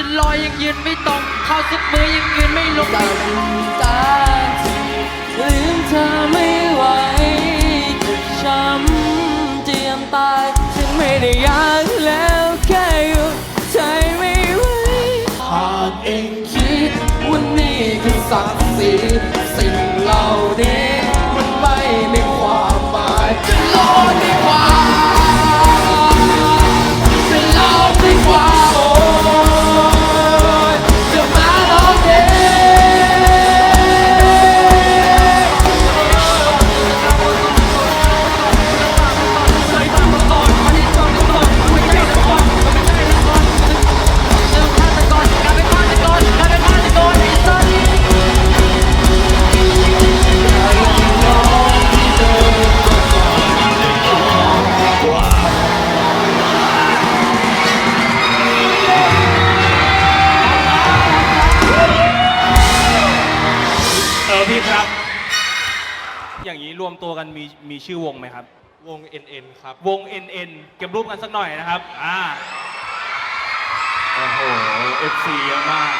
ฉันลอยยังยืนไม่ตรงเข้าสุดมือยังยืนไม่ลงตัดตาทีลืมเธอไม่ไหวจะช้ำเจียมตายฉันไม่ได้อยากแล้วแค่หยุดใจไม่ไหวหากเองคิดว่านี่คือศักดิ์ศรีสิ่ง อพี่ครับ อย่างนี้รวมตัวกันมีมีชื่อวงไหมครับ วง NN ครับ วง NN เก็บรูปกันสักหน่อยนะครับ อ่า โอ้โห FC เยอะมาก